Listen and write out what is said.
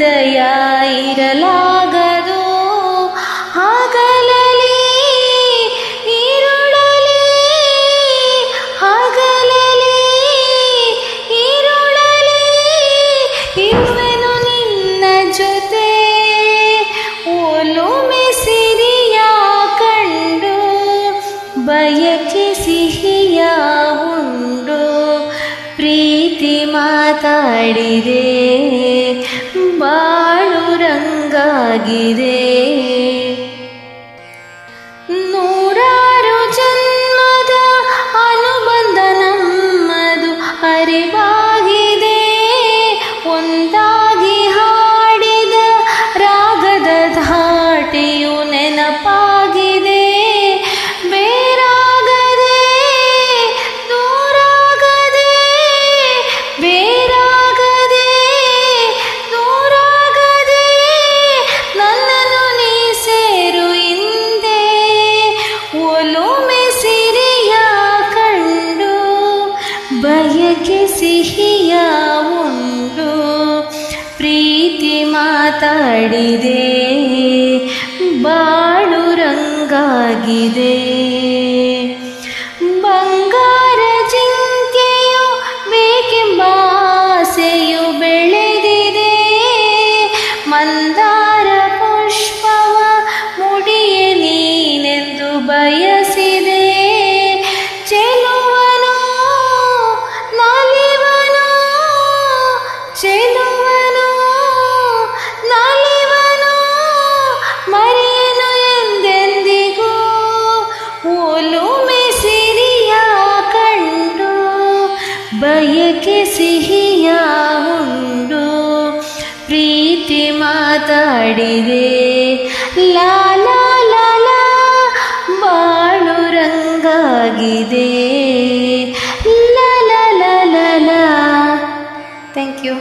ಹೃದಯ ಇರಲಾಗದು ಹಗಲಲಿ ಇರುಳಲಿ ಹಗಲಲಿ ಇರುಳಲಿ ಇರುವೆನು ನಿನ್ನ ಜೊತೆ. ಓಲೊಮೆ ಸಿರಿಯ ಕಂಡು, ಬಯಕೆ ಸಿಹಿಯ ಉಂಡು, ಪ್ರೀತಿ ಮಾತಾಡಿದೆ. ಬಾಳು ರಂಗಾಗಿದೆ. ಬಯಕೆ ಸಿಹಿಯ ಉಂಡು ಪ್ರೀತಿ ಮಾತಾಡಿದೆ ಬಾಳು ರಂಗಾಗಿದೆ. ಬಯಕೆ ಸಿಹಿಯ ಉಂಡು. ಪ್ರೀತಿ ಮಾತಾಡಿದೆ. ಲಾಲ ಲಾಲ ಬಾಳು ರಂಗಾಗಿದೆ. ಲಾಲ ಲಾಲ ಥ್ಯಾಂಕ್ ಯು